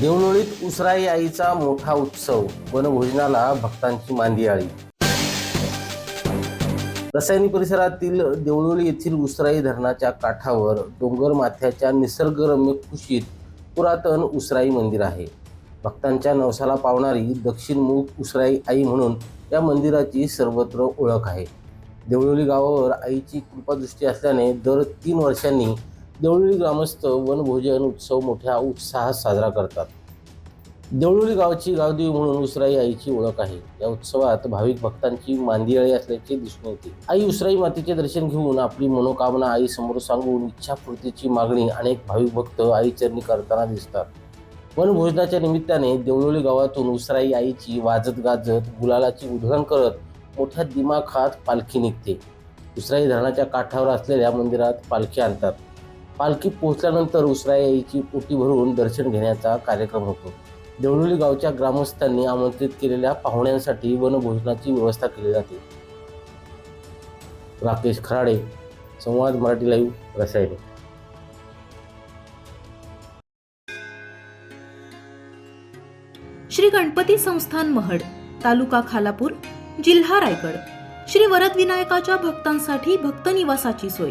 देवळोळीत उसराई आईचा मोठा उत्सव वनभोजनाला भक्तांची मांदियाळी. रसायनी परिसरातील देवळोळी येथील उसराई धरणाच्या काठावर डोंगर माथ्याच्या निसर्गरम्य कुशीत पुरातन उसराई मंदिर आहे. भक्तांच्या नवसाला पावणारी दक्षिणमुख उसराई आई म्हणून या मंदिराची सर्वत्र ओळख आहे. देवळोली गावावर आईची कृपादृष्टी असल्याने दर तीन वर्षांनी देवळोली ग्रामस्थ वनभोजन उत्सव मोठ्या उत्साहात साजरा करतात. देवळोली गावाची गावदेवी म्हणून उसराई आईची ओळख आहे. या उत्सवात भाविक भक्तांची मांदियाळी असल्याचे दिसून येते. आई उसराई मातेचे दर्शन घेऊन आपली मनोकामना आई समोर सांगून इच्छापूर्तीची मागणी अनेक भाविक भक्त आई चरणी करताना दिसतात. वनभोजनाच्या निमित्ताने देवळोली गावातून उसराई आईची वाजत गाजत गुलालाची उधळण करत मोठ्या दिमाखात पालखी निघते. उसराई धरणाच्या काठावर असलेल्या मंदिरात पालखी आणतात. पालखी पोहोचल्यानंतर उसरायाईची पोटी भरून दर्शन घेण्याचा कार्यक्रम होतो. देवळोली गावच्या ग्रामस्थांनी आमंत्रित केलेल्या पाहुण्यांसाठी वनभोजनाची व्यवस्था केली जाते. राकेश खराडे संवाद मराठी लाईव्ह रसायने. श्री गणपती संस्थान महड तालुका खालापूर जिल्हा रायगड. श्री वरदविनायकाच्या भक्तांसाठी भक्त निवासाची सोय.